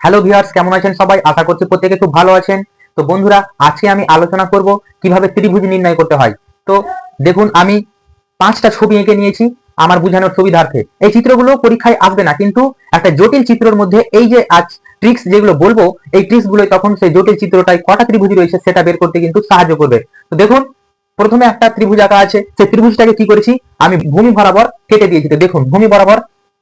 Hello viewers কেমন আছেন সবাই? আশা করছি প্রত্যেকে খুব ভালো আছেন। তো বন্ধুরা, আজকে আমি আলোচনা করব কীভাবে ত্রিভুজ নির্ণয় করতে হয়। তো দেখুন, আমি পাঁচটা ছবি এঁকে নিয়েছি আমার বোঝানোর সুবিধার্থে। এই চিত্রগুলো পরীক্ষায় আসবে না, কিন্তু একটা জটিল চিত্রের মধ্যে এই যে আজ ট্রিক্স যেগুলো বলব, এই ট্রিক্সগুলো তখন সেই জটিল চিত্রটায় কটা ত্রিভুজ রয়েছে সেটা বের করতে কিন্তু সাহায্য করবে। তো দেখুন, প্রথমে একটা ত্রিভুজ আঁকা আছে। সেই ত্রিভুজটাকে কি করেছি? আমি ভূমি বরাবর কেটে দিয়েছি। তো দেখুন, ভূমি বরাবর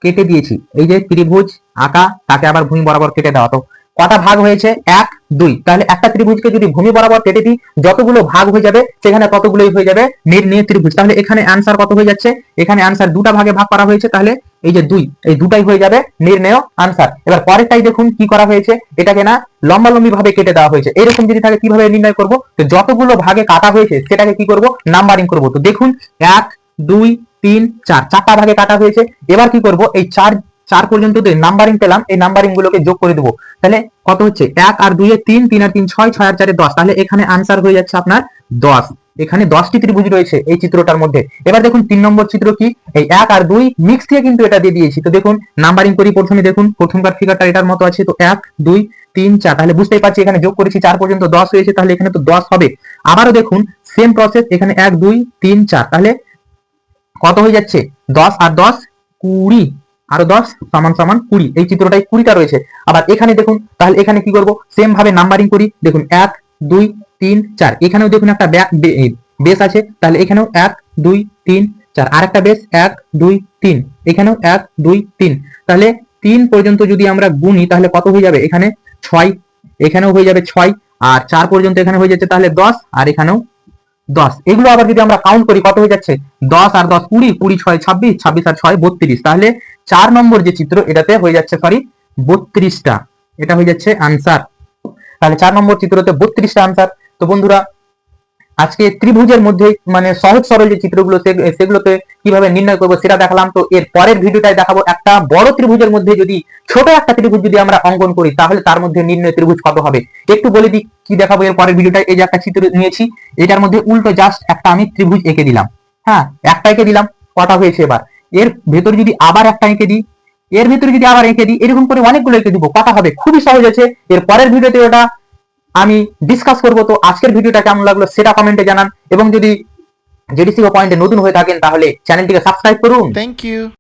কেটে দিয়েছি। এই যে ত্রিভুজ, আঁকা, তাকে আবার ভূমি বরাবর কেটে দেওয়া। তো কটা ভাগ হয়েছে? এক, দুই। তাহলে একটা ত্রিভুজকে যদি ভূমি বরাবর কেটে দিই, যতগুলো ভাগ হয়ে যাবে, সেখানে ততগুলোই হয়ে যাবে নির্ণয় ত্রিভুজ। তাহলে এখানে অ্যান্সার কত হয়ে যাচ্ছে? এখানে অ্যান্সার দুটা ভাগে ভাগ করা হয়েছে, তাহলে এই যে দুই, এই দুটাই হয়ে যাবে নির্ণয় আনসার এবার পরেরটাই দেখুন কি করা হয়েছে। এটাকে না লম্বালম্বি ভাবে কেটে দেওয়া হয়েছে। এরকম যদি থাকে, কীভাবে নির্ণয় করব? যতগুলো ভাগে কাটা হয়েছে, সেটাকে কি করব? নাম্বারিং করব। তো দেখুন, এক দুই, তিন, চার, চারটা ভাগে কাটা হয়েছে। এবার কি করব? এই চার চার পর্যন্ত নাম্বারিং পেলাম, এই নাম্বারিং গুলোকে যোগ করে দেবো। তাহলে কত হচ্ছে? এক আর দুই তিন তিন আর তিন, ছয় ছয় আর চারে দশ। তাহলে এখানে আনসার হয়ে যাচ্ছে আপনার দশ। এখানে দশটি ত্রিভুজ রয়েছে এই চিত্রটার মধ্যে। এবার দেখুন, তিন নম্বর চিত্র কি? এই এক আর দুই মিক্স দিয়ে কিন্তু এটা দিয়ে দিয়েছি। তো দেখুন নাম্বারিং করি প্রথমে দেখুন, প্রথমকার ফিগারটা এটার মতো আছে। তো এক, দুই, তিন, চার, তাহলে বুঝতেই পারছি এখানে যোগ করেছি, চার পর্যন্ত দশ হয়েছে, তাহলে এখানে তো দশ হবে। আবারও দেখুন সেম প্রসেস এখানে এক, দুই, তিন, চার। তাহলে কত হয়ে যাচ্ছে? দশ আর দশ, কুড়ি। আরও দশ, সমান সমান কুড়ি। এই চিত্রটাই কুড়িটা রয়েছে। আবার এখানে দেখুন, তাহলে এখানে কি করব? সেম ভাবে নাম্বারিং করি। দেখুন, এক, দুই, তিন, চার। এখানেও দেখুন একটা বেস আছে। তাহলে এখানেও এক, দুই, তিন, চার। আর একটা বেস এক, দুই, তিন। এখানেও এক, দুই, তিন। তাহলে তিন পর্যন্ত যদি আমরা গুনি, তাহলে কত হয়ে যাবে? এখানে ছয়। এখানেও হয়ে যাবে ছয়। আর চার পর্যন্ত এখানে হয়ে যাচ্ছে, তাহলে দশ। আর এখানেও দশ। এগুলো আবার যদি আমরা কাউন্ট করি, কত হয়ে যাচ্ছে? দশ আর দশ, কুড়ি কুড়ি ছয়, ছাব্বিশ ছাব্বিশ আর ছয়, বত্রিশ। তাহলে চার নম্বর যে চিত্র, এটাতে হয়ে যাচ্ছে সরি বত্রিশটা। এটা হয়ে যাচ্ছে আনসার তাহলে চার নম্বর চিত্রতে বত্রিশটা আনসার তো বন্ধুরা আজকে ত্রিভুজের মধ্যে মানে সহজ সরল যে চিত্রগুলো সে- সেগুলোতে কীভাবে নির্ণয় করব সেটা দেখালাম। তো এর পরের ভিডিওটায় দেখাবো একটা বড় ত্রিভুজের মধ্যে যদি ছোট একটা ত্রিভুজ যদি আমরা অঙ্কন করি, তাহলে তার মধ্যে নির্ণয় ত্রিভুজ কত হবে? একটু বলে দিই কি দেখাবো এর পরের ভিডিওটায়। এই যে একটা চিত্র নিয়েছি, এটার মধ্যে উল্টো জাস্ট একটা আমি ত্রিভুজ এঁকে দিলাম। হ্যাঁ একটা এঁকে দিলাম, কটা হয়েছে এবার? এর ভেতর যদি আবার একটা এঁকে দিই, এর ভিতরে যদি আবার এঁকে দিই, এরকম করে অনেকগুলো এঁকে দিব, কটা হবে? খুবই সহজ আছে। এর পরের ভিডিওতে ওটা আমি ডিসকাস করব। তো আজকের ভিডিওটা কেমন লাগল সেটা কমেন্টে জানান। এবং যদি জেডিসি পয়েন্টে নতুন হয়ে থাকেন, তাহলে চ্যানেলটিকে সাবস্ক্রাইব করুন। Thank you.